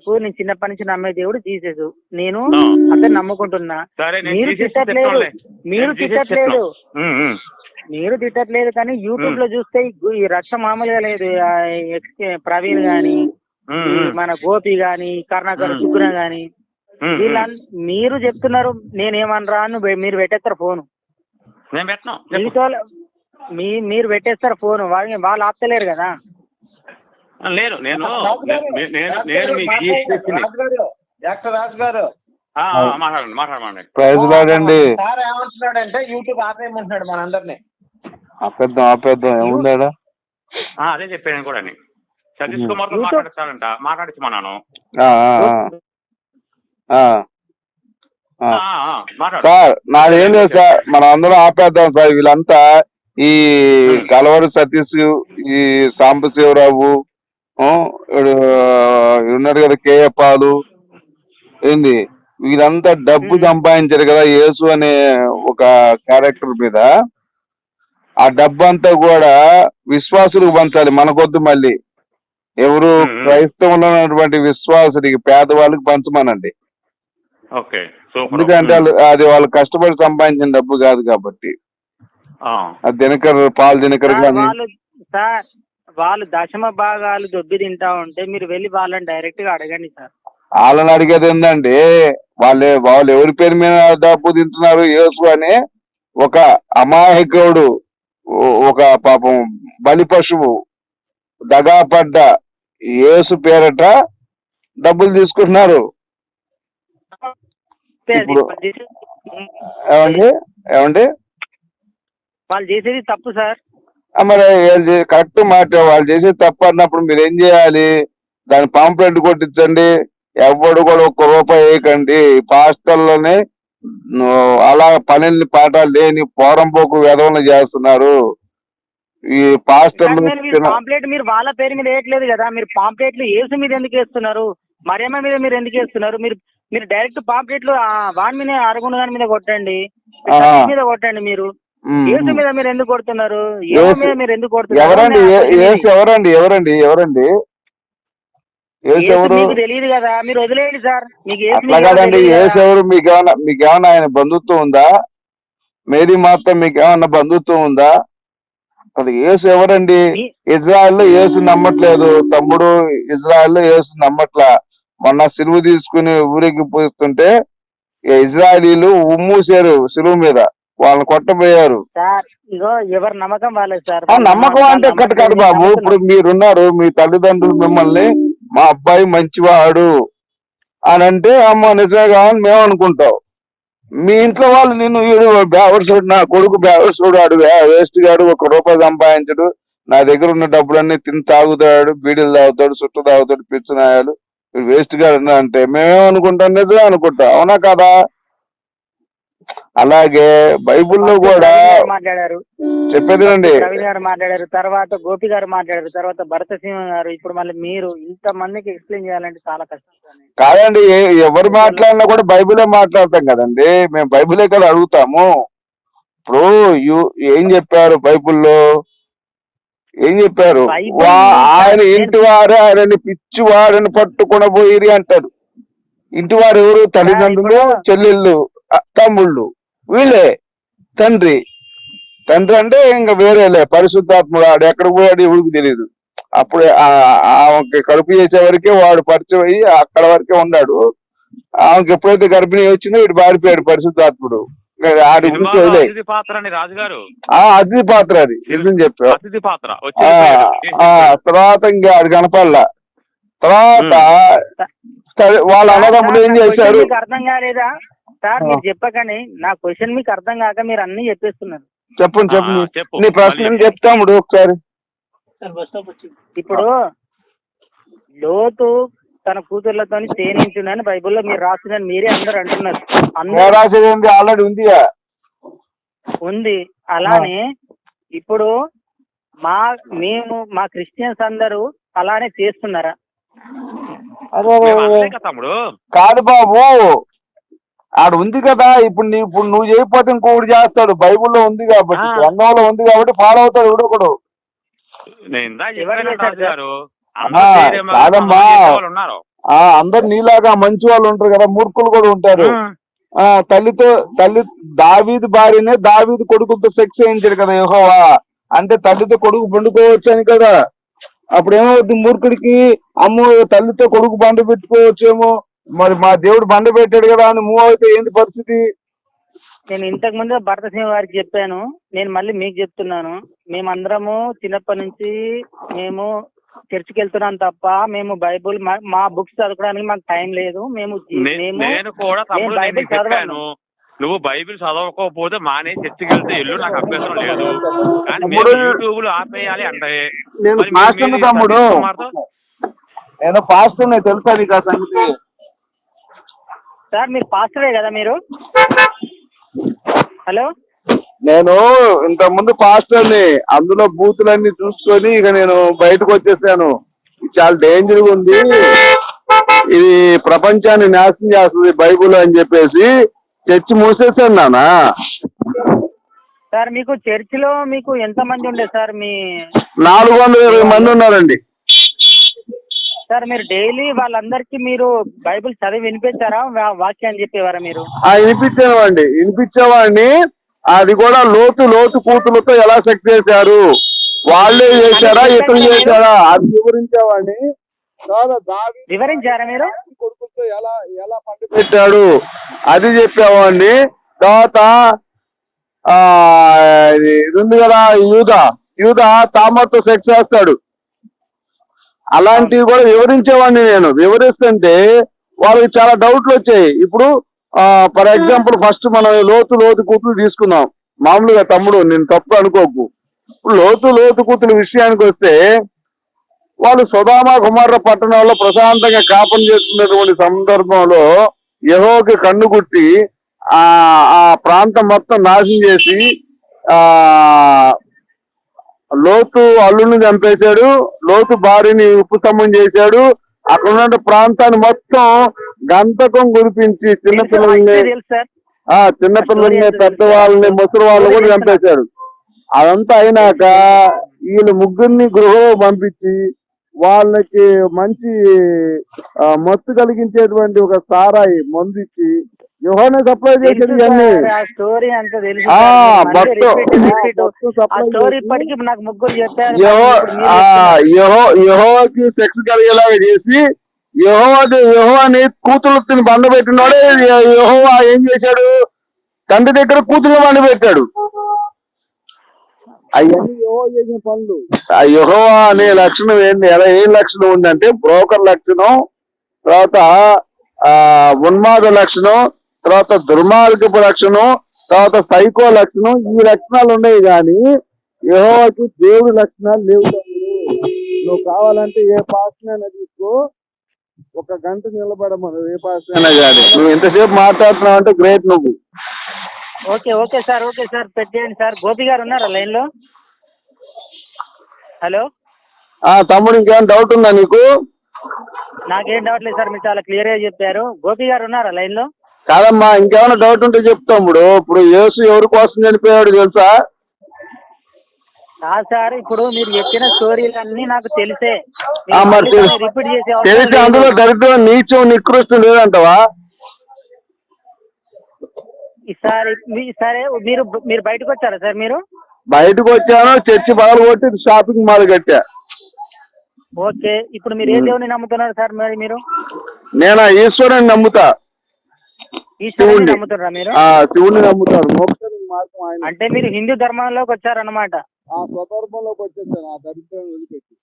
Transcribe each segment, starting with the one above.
నాకు నేను చిన్నప్పటి నుంచి నమ్మే దేవుడు జీసస్ నేను. అతను నమ్ముకుంటున్నా మీరు తిట్టట్లేదు. మీరు తిట్టట్లేదు. మీరు తిట్టట్లేదు కానీ యూట్యూబ్లో చూస్తే ఈ రచ్చ మామూలుగా లేదు ప్రవీణ్ గాని. మన గోపి గాని కర్ణాకర్. సుగ్ర గాని వీళ్ళ. మీరు చెప్తున్నారు నేనేమనరా అని మీరు పెట్టేస్తారు ఫోన్. మీతో మీ మీరు పెట్టేస్తారు ఫోన్ వాళ్ళు వాళ్ళు ఆపుతలేరు కదా నేను నేను నేను మీ డాక్టర్ రాజు గారు. మాట్లాడండి మాట్లాడమండి ప్రైజ్ లాడండి. సార్ ఏమంటున్నాడంటే యూట్యూబ్ ఆపేయమంటున్నాడు మనందరినీ. ఆపేద్దాం ఆపేద్దాం. ఏముందాడా? అదే చెప్పాను కూడా సతీష్ కుమార్తో మాట్లాడిస్తాడంట మాట్లాడించమన్నాను. సార్ నాదేం లేదు సార్ మనం అందరం ఆపేద్దాం సార్. వీళ్ళంతా ఈ కలవరి సతీష్ ఈ సాంబశివరావు ఉన్నాడు కదా కేఏ పాలు? ఏంది? వీళ్ళంతా డబ్బు సంపాదించారు కదా యేసు అనే ఒక క్యారెక్టర్ మీద. ఆ డబ్బు అంతా కూడా విశ్వాసులకు పంచాలి మనకొద్దు మళ్ళీ. ఎవరు. క్రైస్తవంలో ఉన్నటువంటి విశ్వాసుడికి పేదవాళ్ళకి పంచమనండి. ఎందుకంటే వాళ్ళు- అది వాళ్ళు కష్టపడి సంపాదించిన డబ్బు కాదు కాబట్టి. దినకర్ పాలు దినకర్ సార్, కానీ వాళ్ళు దశమ భాగాలు దొబ్బి తింటా ఉంటే మీరు వెళ్ళి వాళ్ళని డైరెక్ట్గా అడగండి సార్. వాళ్ళని అడిగేది ఏంటంటే వాళ్ళే వాళ్ళు ఎవరి పేరు మీద డబ్బు తింటున్నారు యేసు అని ఒక అమాయకుడు ఒక పాపం బలి పశువు దగా పడ్డ యేసు పేరట డబ్బులు తీసుకుంటున్నారు. ఇప్పుడు- ఏమండి? ఏమండి? వాళ్ళు చేసేది తప్పు సార్. మరి కరెక్ట్ మాట వాళ్ళు చేసే తప్పు అన్నప్పుడు మీరు ఏం చేయాలి? దాని పాంప్లెట్ కొట్టించండి. ఎవడు కూడా ఒక్క రూపాయి వేయకండి. పాస్టర్లోనే అలా పనుల్ని పాఠాలు లేని పోరంపోకు వెధవలు చేస్తున్నారు. ఈ పాస్టర్లు మీరు పాంప్లెట్ మీరు వాళ్ళ పేరు మీద వేయట్లేదు కదా. మీరు పాంప్లెట్లు ఏసు మీద ఎందుకు వేస్తున్నారు? మరియమ్మ మీద మీరు ఎందుకు వేస్తున్నారు? మీరు మీరు డైరెక్ట్ పాంప్లెట్లు వాని మీద అరుగుణ దాని మీద కొట్టండి. మీద కొట్టండి మీరు. ఉమ్. మీద మీరు ఎందుకు కొడుతున్నారు? యేసు- మీరు ఎందుకు కొడుతున్నారు? ఎవరండి? యేసు. ఎవరండి? ఎవరండి? ఎవరండి? యేసు యేసు ఎవరు? మీకు తెలియదు కదా. మీరు వదిలేయండి సార్. మీకు అట్లా మీకు కాదండి. యేసు. ఎవరు? మీకేమన్నా మీకేమన్నా ఆయన బంధుత్వం ఉందా? మేరీ మాత్రం మీకేమన్నా బంధుత్వం ఉందా? అది యేసు ఎవరండి? మీ- ఇజ్రాయెల్లో యేసు నమ్మట్లేదు. తమ్ముడు ఇజ్రాయెల్లో యేసు నమ్మట్లా. మొన్న సిలువు తీసుకుని ఊరికి పోయిస్తుంటే ఇజ్రాయలీలు ఉమ్మూసారు సిలువు మీద. వాళ్ళని కొట్టబోయారు. సార్ ఇగో ఎవరి నమ్మకం సార్. అంటే ఎక్కడ కాదు బాబు. ఇప్పుడు మీరున్నారు మీ తల్లిదండ్రులు మిమ్మల్ని మా అబ్బాయి మంచివాడు అని అంటే అమ్మ నిజమే కావాలని మేము అనుకుంటాం. మీ ఇంట్లో వాళ్ళు నిన్ను వీడు బేవర్సుడు నా కొడుకు బేవర్సుడు ఆడు వేస్ట్ గాడు ఒక రూపాయి సంపాదించడు. నా దగ్గర ఉన్న డబ్బులన్నీ తిని తాగుతాడు బీడీలు తాగుతాడు చుట్టూ తాగుతాడు పిచ్చినాయాలు వేస్ట్ గాడు అంటే మేమేమనుకుంటాం? నిజమే అనుకుంటాం. అవునా కదా? అలాగే బైబిల్లో కూడా మాట్లాడారు. చెప్పేదినండి రవి గారు మాట్లాడారు. తర్వాత గోపి గారు మాట్లాడారు. తర్వాత భరత సింహ గారు. ఇప్పుడు మళ్ళీ మీరు ఇంత మందికి ఎక్స్ప్లెయిన్ చేయాలంటే చాలా కష్టం. కాదండి ఎవరు మాట్లాడినా కూడా బైబిలే మాట్లాడతాం కదండి. మేము బైబిలే కదా అడుగుతాము. ఇప్పుడు ఏం చెప్పారు బైబిల్లో? ఏం చెప్పారు? ఆయన ఇంటి వారు ఆయనని పిచ్చి వారిని పట్టుకుని పోయిరి అంటాడు ఇంటి వారు ఎవరు? తల్లిదండ్రులు చెల్లెళ్ళు తమ్ముళ్ళు. వీళ్ళే. తండ్రి. తండ్రి అంటే ఇంకా వేరేలే. పరిశుద్ధాత్ముడు ఆడు. ఎక్కడ పోయాడు ఎవరికి తెలియదు అప్పుడే ఆ- ఆమెకి కడుపు చేసే వరకే వాడు పరిచయం అయ్యి అక్కడ వరకే ఉన్నాడు. ఆమెకి ఎప్పుడైతే గర్భిణీ వచ్చిందో ఇటు బారిపోయాడు పరిశుద్ధాత్ముడు. అతిథి పాత్ర అది. నిజం అతిథి పాత్ర. ఆ, తర్వాత ఇంకా ఆడు కనపడలా తర్వాత వాళ్ళ అన్నదమ్ముడు ఏం చేశారు? అర్థం కాలేదా? సార్ మీరు చెప్పకండి నా క్వశ్చన్ మీకు అర్థం కాక మీరు అన్ని చెప్పేస్తున్నారు. ఆ, చెప్పు. నీ ప్రశ్న. చెప్తాముడు ఒకసారి. ఇప్పుడు లోతు తన కూతుర్లతో తేనించునని బైబిల్లో మీరు రాసిందని మీరే అందరు అంటున్నారు. అందరూ ఆల్రెడీ ఉందిగా ఉంది. అలానే ఇప్పుడు మా మేము మా క్రిస్టియన్స్ అందరూ అలానే చేస్తున్నారా? కాదు బాబు. ఆడ ఉంది కదా ఇప్పుడు నీ ఇప్పుడు నువ్వు చేయకపోతే ఇంకొకటి చేస్తాడు. బైబిల్లో ఉంది కాబట్టి. గ్రంథంలో ఉంది కాబట్టి ఫాలో అవుతాడు ఎవడో ఒకడు. కాదమ్మా. అందరు నీలాగా మంచి వాళ్ళు ఉంటారు కదా మూర్ఖులు కూడా ఉంటారు. ఆ, తల్లితో తల్లి దావీదు భార్యనే దావీదు కొడుకుతో సెక్స్ చేయించాడు కదా యెహోవా. అంటే తల్లితో కొడుకు పండుకోవచ్చు అని కదా. అప్పుడు ఏమవుతుంది మూర్ఖుడికి అమ్ము తల్లితో కొడుకు బండ పెట్టుకోవచ్చేమో. మరి మా దేవుడు బండ పెట్టాడు కదా అని మూవ్ అయితే ఏంది పరిస్థితి? నేను ఇంతకు ముందే భరత సింహ గారికి చెప్పాను. నేను మళ్ళీ మీకు చెప్తున్నాను. మేమందరము చిన్నప్పటి నుంచి మేము చర్చికి వెళ్తున్నాం తప్ప మేము బైబుల్ మా- మా బుక్స్ చదువుకోవడానికి మాకు టైం లేదు. మేము నేను కూడా బైబిల్ చదవను. నువ్వు బైబిల్ చదవకపోతే మానే చర్చికి వెళ్తే ఎల్లు నాకు అభ్యంతరం లేదు. కానీ తమ్ముడు, యూట్యూబ్లో ఆపేయాలి అంటే. నేను మరి మీరు- మీరు తమ్ముడు. నేను పాస్టర్ తెలుసా నీకు ఆ సంగతి? సార్ మీరు పాస్టరే కదా మీరు? హలో? నేను ఇంత ముందు పాస్టర్ని. అందులో బూతులన్నీ చూసుకొని ఇక నేను బయటకు వచ్చేసాను. ఇది చాలా డేంజర్ ఉంది. ఇది ప్రపంచాన్ని నాశనం చేస్తుంది బైబుల్ అని చెప్పేసి చర్చి మూసేసాను నానా సార్ మీకు చర్చిలో మీకు ఎంత మంది ఉండే సార్ మీ నాలుగు వందల ఇరవై మంది ఉన్నారండి. సార్ మీరు డైలీ వాళ్ళందరికీ మీరు బైబిల్ చదివి వినిపించారా? వాక్యాన్ని చెప్పేవారా మీరు? ఆ వినిపించేవాడిని. వినిపించేవాడిని. అది కూడా లోతు లోతు కూతులతో ఎలా సెక్ చేశారు? వాళ్ళే చేశారా? ఇతరు చేశారా? అది వివరించేవాడిని. వివరించారా మీరు? కొడుకులతో ఎలా ఎలా పండు పెట్టాడు? అది చెప్పేవాడిని. తర్వాత ఆ ఇది ఉంది కదా యూద. యూద తామరతో సెక్స్ చేస్తాడు. అలాంటివి కూడా వివరించేవాడిని నేను. వివరిస్తుంటే వాళ్ళకి చాలా డౌట్లు వచ్చాయి. ఇప్పుడు ఫర్ ఎగ్జాంపుల్ ఫస్ట్ మనం లోతు లోతు కూతురు తీసుకుందాం. మామూలుగా తమ్ముడు నేను తప్పు అనుకోకు. లోతు లోతు కూతురు విషయానికి వస్తే వాళ్ళు సుధామ కుమార్ల పట్టణంలో ప్రశాంతంగా కాపం చేసుకున్నటువంటి సందర్భంలో యహోకి కన్ను గుట్టి ఆ ఆ ప్రాంతం మొత్తం నాశనం చేసి ఆ లోతు అల్లుని చంపేశాడు లోతు భార్యని ఉపశమనం చేశాడు. అక్కడ ఉన్న ప్రాంతాన్ని మొత్తం గంతకం కురిపించి చిన్నపిల్లల్ని ఆ చిన్నపిల్లల్ని పెద్దవాళ్ళని ముసలి వాళ్ళని కూడా చంపేశాడు. అదంతా అయినాక వీళ్ళు ముగ్గురిని గృహం పంపించి వాళ్ళకి మంచి మత్తు కలిగించేటువంటి ఒక సారాయి మందు ఇచ్చి యువనే సప్లై చేసేది ఇవన్నీ స్టోరీ అంతా తెలుసు స్టోరీ ఇప్పటికి నాకు ముగ్గురు చెప్పారు. సెక్స్ కలిగేలాగా చేసి యహోవాది యహోవాని కూతురు బండ పెట్టినోడే. యహోవా ఏం చేశాడు? తండ్రి దగ్గర కూతురు బండ పెట్టాడు. యహోవా అనే లక్షణం ఏంటి ఎలా ఏం లక్షణం ఉందంటే బ్రోకర్ లక్షణం తర్వాత ఆ ఉన్మాద లక్షణం తర్వాత దుర్మార్గపు లక్షణం తర్వాత సైకో లక్షణం ఈ లక్షణాలు ఉన్నాయి కానీ యెహోవాకి దేవుడి లక్షణాలు లేవు. నువ్వు కావాలంటే ఏ పాస్టర్నైనా తీసుకో ఒక గంట నిలబడమను ఏ పాస్టర్నైనా కానీ నువ్వు ఎంతసేపు మాట్లాడుతున్నావు అంటే గ్రేట్ నువ్వు. Okay okay sir okay sir పెట్టేయండి సార్. గోపి గారు ఉన్నారా లైన్లో హలో? ఆ తమ్ముడు ఇంకేమైనా డౌట్ ఉందా నీకు? నాకేం డౌట్ లేదు సార్ మీరు చాలా క్లియర్గా చెప్పారు. గోపి గారు ఉన్నారా లైన్లో కాదమ్మా ఇంకేమైనా డౌట్ ఉంటే చెప్తా తమ్ముడు. ఇప్పుడు యేసు ఎవరి కోసం చనిపోయాడు తెలుసా? సార్ ఇప్పుడు మీరు చెప్పిన స్టోరీలన్నీ నాకు తెలిసే. మరి తెలిసి. అందులో దరిద్రం నీచం నికృష్టం లేదంటవా? ఈసారి సరే మీరు మీరు బయటకు వచ్చారా సార్ మీరు? బయటకు వచ్చాను చర్చి పగలు కొట్టి షాపింగ్ మాల్ కట్టా. ఓకే ఇప్పుడు మీరు ఏ దేవుని నమ్ముతున్నారు సార్ మరి మీరు? నేను ఈశ్వరుని నమ్ముతా. ఈశ్వరుని. నమ్ముతున్నారా మీరు? శివుని మార్గం ఆయన. అంటే మీరు హిందూ ధర్మంలోకి వచ్చారన్నమాట. ఆ స్వధర్మంలోకి వచ్చేసాను ఆ వదిలిపెట్టి.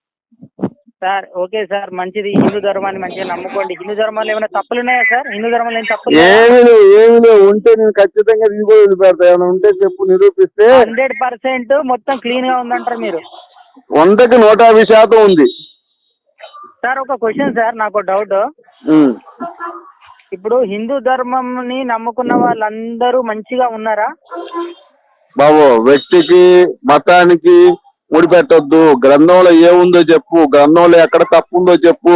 సార్ ఓకే సార్ మంచిది. హిందూ ధర్మాన్ని మంచిగా నమ్ముకోండి. హిందూ ధర్మంలో ఏమైనా తప్పులు ఉన్నాయా సార్? హిందూ ధర్మంలో ఏం తప్పులు ఏమి లేవు ఏమి లేవు. ఉంటే నేను ఖచ్చితంగా కూడా వదిలిపెడతా. ఏమైనా ఉంటే చెప్పు నిరూపిస్తే హండ్రెడ్ పర్సెంట్ మొత్తం క్లీన్గా ఉందంటారు మీరు. వందకి నూట యాభై శాతం ఉంది. సార్ ఒక క్వశ్చన్ సార్ నాకు డౌట్. ఇప్పుడు హిందూ ధర్మంని నమ్ముకున్న వాళ్ళందరూ మంచిగా ఉన్నారా? బాబు వ్యక్తికి మతానికి ముడిపెట్టొద్దు. గ్రంథంలో ఏముందో చెప్పు. గ్రంథంలో ఎక్కడ తప్పు ఉందో చెప్పు.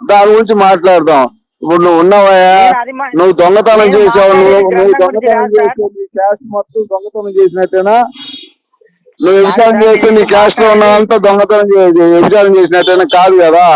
దాని గురించి మాట్లాడదాం. ఇప్పుడు నువ్వు ఉన్నావయ్యా. నువ్వు దొంగతనం చేసావు. నువ్వు దొంగతనం. చేసావు. నీ క్యాస్ట్ మొత్తం దొంగతనం చేసినట్టేనా? నువ్వు వ్యభిచారం చేస్తే నీ క్యాస్ట్లో ఉన్నదంతా దొంగతనం వ్యభిచారం చేసినట్టేనా? కాదు కదా.